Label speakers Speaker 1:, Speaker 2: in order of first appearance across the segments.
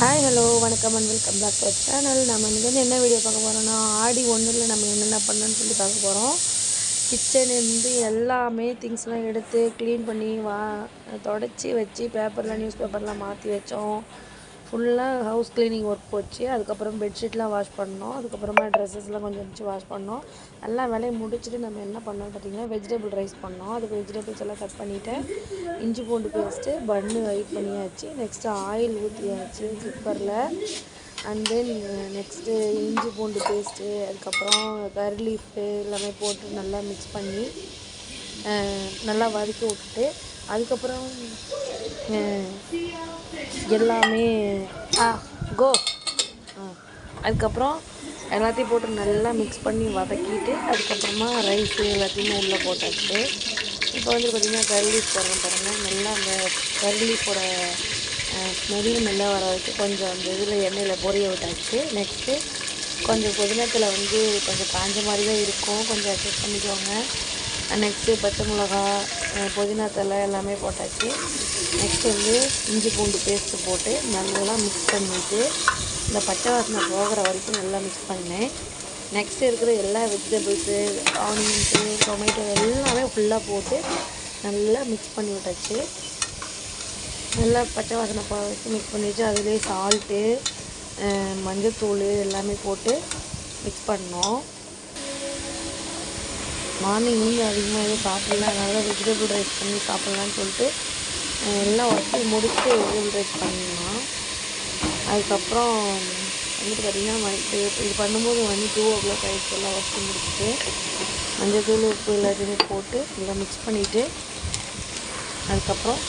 Speaker 1: Hi hello வணக்கம் and welcome back to channel நம்ம இன்றைக்கி வந்து என்ன வீடியோ பார்க்க போகிறோம்னா ஆடி ஒன்றில் நம்ம என்னென்ன பண்ணணும்னு சொல்லி பார்க்க போகிறோம் கிச்சன்லேருந்து எல்லாமே திங்ஸ்லாம் எடுத்து க்ளீன் பண்ணி வா தொடச்சி வச்சு பேப்பர்லாம் நியூஸ் பேப்பர்லாம் மாற்றி வச்சோம். ஃபுல்லாக ஹவுஸ் க்ளீனிங் ஒர்க் போச்சு. அதுக்கப்புறம் பெட்ஷீட்லாம் வாஷ் பண்ணோம். அதுக்கப்புறமா ட்ரெஸ்ஸஸ்லாம் கொஞ்சம் வச்சு வாஷ் பண்ணோம். எல்லா வேலையும் முடிச்சுட்டு நம்ம என்ன பண்ணோம் பார்த்திங்கன்னா வெஜிடபிள் ரைஸ் பண்ணோம். அதுக்கு வெஜிடபிள்ஸ் எல்லாம் கட் பண்ணிவிட்டேன் இஞ்சி பூண்டு பேஸ்ட்டு பன்னு வெயிட் பண்ணியாச்சு. நெக்ஸ்ட்டு ஆயில் ஊற்றியாச்சு குக்கரில் அண்ட் தென் நெக்ஸ்ட்டு இஞ்சி பூண்டு பேஸ்ட்டு அதுக்கப்புறம் கர்லீஃபு எல்லாமே போட்டு நல்லா மிக்ஸ் பண்ணி நல்லா வதக்கி விட்டுட்டு அதுக்கப்புறம் எல்லாமே ஆ கோ. அதுக்கப்புறம் எல்லாத்தையும் போட்டு நல்லா மிக்ஸ் பண்ணி வதக்கிட்டு அதுக்கப்புறமா ரைஸு எல்லாத்தையுமே உள்ளே போட்டாச்சு இப்போ வந்து பார்த்திங்கன்னா கறி போடுறோம் பாருங்கள் நல்லா அந்த கறி லீஃபோட ஸ்மெல்லு நல்லா வர வச்சு கொஞ்சம் அந்த இதில் எண்ணெயில் பொரிய விட்டாச்சு. நெக்ஸ்ட்டு கொஞ்சம் புதினத்தில் வந்து கொஞ்சம் காஞ்ச மாதிரி தான் இருக்கும். கொஞ்சம் அட்ஜஸ்ட் பண்ணிக்கோங்க. நெக்ஸ்ட்டு பச்சை மிளகா புதினா தலை எல்லாமே போட்டாச்சு. நெக்ஸ்ட் வந்து இஞ்சி பூண்டு பேஸ்ட்டு போட்டு நல்லா மிக்ஸ் பண்ணிவிட்டு இந்த பச்சை வாசனை போகிற வரைக்கும் நல்லா மிக்ஸ் பண்ணேன். நெக்ஸ்ட் இருக்கிற எல்லா வெஜிடபிள்ஸு ஆனியன்ஸு டொமேட்டோ எல்லாமே ஃபுல்லாக போட்டு நல்லா மிக்ஸ் பண்ணி விட்டாச்சு. நல்லா பச்சை வாசனை போக வச்சு மிக்ஸ் பண்ணிவிட்டு அதுலேயே சால்ட்டு மஞ்சத்தூள் எல்லாமே போட்டு மிக்ஸ் பண்ணோம். மார்னிங் வந்து அதிகமாக எதுவும் சாப்பிடல. அதனால் வெஜிடபிள் ரைஸ் பண்ணி சாப்பிட்லான்னு சொல்லிட்டு எல்லாம் ஒர்க்கு முடிச்சுட்டு வெஜிடபிள் ரைஸ் பண்ணலாம். அதுக்கப்புறம் வந்துட்டு பார்த்திங்கன்னா மணி இது பண்ணும்போது வந்து டூ ஓ கிளாக் ஆகிடுச்சு எல்லாம் ஒர்க்கு முடிச்சுட்டு. மஞ்சள் தூள் உப்பு எல்லாத்தையுமே போட்டு எல்லாம் மிக்ஸ் பண்ணிவிட்டு அதுக்கப்புறம்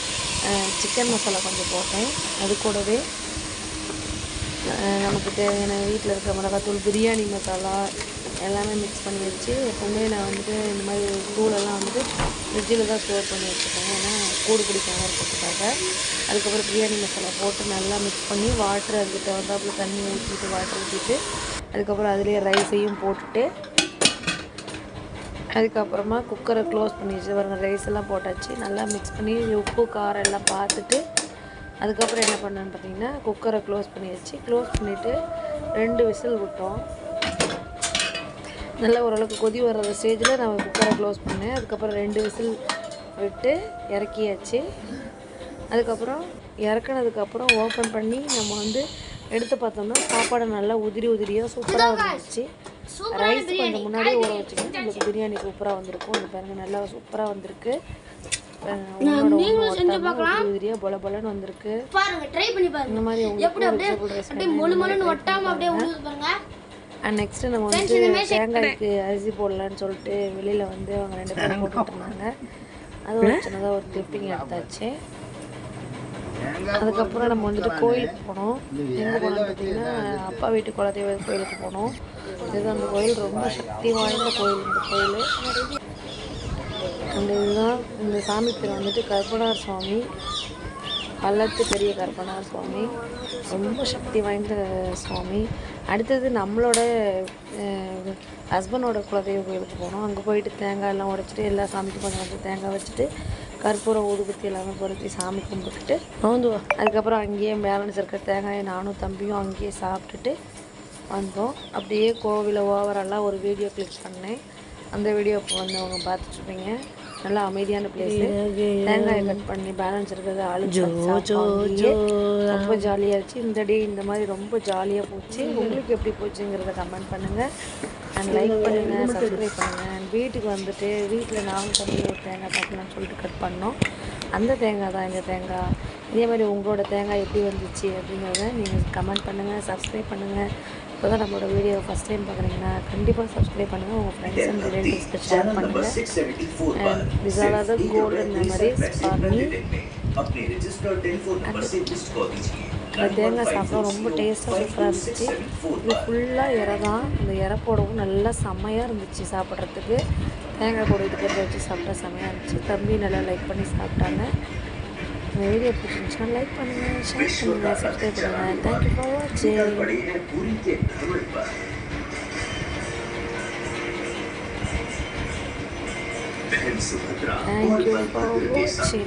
Speaker 1: சிக்கன் மசாலா கொஞ்சம் போட்டேன். அது கூடவே நமக்கு தேவையான வீட்டில் இருக்கிற மிளகாத்தூள் பிரியாணி மசாலா எல்லாமே மிக்ஸ் பண்ணி வச்சு எப்போவுமே நான் வந்துட்டு இந்த மாதிரி தூளெல்லாம் வந்துட்டு ஃப்ரிட்ஜில் தான் ஸ்டோர் பண்ணி வச்சுருக்கேன் ஏன்னா கூடு பிடிக்காமல் இருக்கிறதுக்காக. அதுக்கப்புறம் பிரியாணி மசாலா போட்டு நல்லா மிக்ஸ் பண்ணி வாட்ரு அதுக்கு தகுந்தாப்புல தண்ணி ஊற்றிட்டு வாட்டர் ஊற்றிட்டு அதுக்கப்புறம் அதுலேயே ரைஸையும் போட்டுட்டு அதுக்கப்புறமா குக்கரை க்ளோஸ் பண்ணி வச்சு பாருங்க ரைஸ் எல்லாம் போட்டாச்சு. நல்லா மிக்ஸ் பண்ணி உப்பு காரம் எல்லாம் பார்த்துட்டு அதுக்கப்புறம் என்ன பண்ணேன்னு பார்த்தீங்கன்னா குக்கரை க்ளோஸ் பண்ணி வச்சு க்ளோஸ் பண்ணிவிட்டு ரெண்டு விசில் விட்டோம். நல்லா ஓரளவுக்கு கொதி வர்ற ஸ்டேஜில் நான் குக்கரை க்ளோஸ் பண்ணேன் அதுக்கப்புறம் ரெண்டு விசில் விட்டு இறக்கியாச்சு. அதுக்கப்புறம் இறக்குனதுக்கப்புறம் ஓப்பன் பண்ணி நம்ம வந்து எடுத்து பார்த்தோம்னா சாப்பாடு நல்லா உதிரி உதிரியாக சூப்பராக வந்துருச்சு. ரைஸ் கொஞ்சம் முன்னாடியே ஊற வச்சுக்கணும் உங்களுக்கு பிரியாணி சூப்பராக வந்திருக்கும். இந்த பாருங்க நல்லா சூப்பராக வந்திருக்கு. உதிரியா பொல பொலன்னு வந்திருக்கு. இந்த மாதிரி உங்களுக்கு ரைஸ் அண்ட் நெக்ஸ்ட்டு நம்ம வந்து தேங்காய்க்கு அரிசி போடலான்னு சொல்லிட்டு வெளியில் வந்து அவங்க ரெண்டு பேரும் போட்டுருந்தாங்க அது ஒரு சின்னதாக ஒரு கிளிப்பிங் எடுத்தாச்சு. அதுக்கப்புறம் நம்ம வந்துட்டு கோயிலுக்கு போனோம். எங்கே போனோம்னு பார்த்தீங்கன்னா அப்பா வீட்டு குலதெய்வ கோயிலுக்கு போனோம். இது அந்த கோயில் ரொம்ப சக்தி வாய்ந்த கோயில் இந்த கோயில். அந்த இதுதான் இந்த சாமி பேர் வந்துட்டு கற்பனார் சுவாமி. பள்ளத்து பெரிய கற்பனார் சுவாமி. ரொம்ப சக்தி வாய்ந்த சுவாமி. அடுத்தது நம்மளோட ஹஸ்பண்டோட குலதெய்வ கோயிலுக்கு போனோம். அங்கே போயிட்டு தேங்காய் எல்லாம் உடைச்சிட்டு எல்லா சாமிக்கும் கொஞ்சம் கொஞ்சம் தேங்காய் வச்சுட்டு கற்பூரம் ஊதுபத்தி எல்லாமே பொருத்தி சாமி கும்பிட்டுட்டு நோந்துவோம் அதுக்கப்புறம் அங்கேயே பேலன்ஸ் இருக்கிற தேங்காயை நானும் தம்பியும் அங்கேயே சாப்பிட்டுட்டு வந்தோம். அப்படியே கோவிலை ஓவராலாக ஒரு வீடியோ கிளிக் பண்ணேன். அந்த வீடியோ இப்போ வந்து அவங்க பார்த்துட்ருப்பீங்க நல்லா அமைதியான பிளேஸ் தேங்காயை கட் பண்ணி பேலன்ஸ் இருக்கிறது அழிஞ்சு ரொம்ப ஜாலியாக இருந்துச்சு. இந்த டே இந்த மாதிரி ரொம்ப ஜாலியாக போச்சு. உங்களுக்கு எப்படி போச்சுங்கிறத கமெண்ட் பண்ணுங்கள் அண்ட் லைக் பண்ணுங்கள் சப்ஸ்கிரைப் பண்ணுங்கள் அண்ட் வீட்டுக்கு வந்துட்டு வீட்டில் நானும் தம்பி ஒரு தேங்காய் பார்க்கலாம்னு சொல்லிட்டு கட் பண்ணோம். அந்த தேங்காய் தான் எங்கள் தேங்காய். இதே மாதிரி உங்களோட தேங்காய் எப்படி வந்துச்சு அப்படிங்கிறத நீங்கள் கமெண்ட் பண்ணுங்கள் சப்ஸ்கிரைப் பண்ணுங்கள் இப்போ தான் நம்மளோட வீடியோ ஃபஸ்ட் டைம் பார்க்குறீங்கன்னா கண்டிப்பாக சப்ஸ்கிரைப் பண்ணுங்கள் உங்கள் ஃப்ரெண்ட்ஸ் அண்ட் ரிலேட்டிவ்ஸ்க்கு ஷேர் பண்ணுங்கள் அண்ட் அதர் கோல்டன் மெமரிஸ் இந்த தேங்காய் சாப்பிட ரொம்ப டேஸ்ட்டாக சூப்பராக இருந்துச்சு. இது ஃபுல்லாக இறை தான். இந்த இறை போடவும் நல்லா செம்மையாக இருந்துச்சு சாப்பிட்றதுக்கு. தேங்காய் கூட இதுக்கு வச்சு சாப்பிட்டா செம்மையாக இருந்துச்சு. தம்பி நல்லா லைக் பண்ணி சாப்பிட்டாங்க. இந்த வீடியோ பிடிச்சிருந்துச்சுன்னா லைக் பண்ணுங்கள் ஷேர் பண்ணுங்கள் சப்ஸ்கிரைப் பண்ணுங்கள் தேங்க்யூ ஃபார் வாட்சிங் Thank you for watching.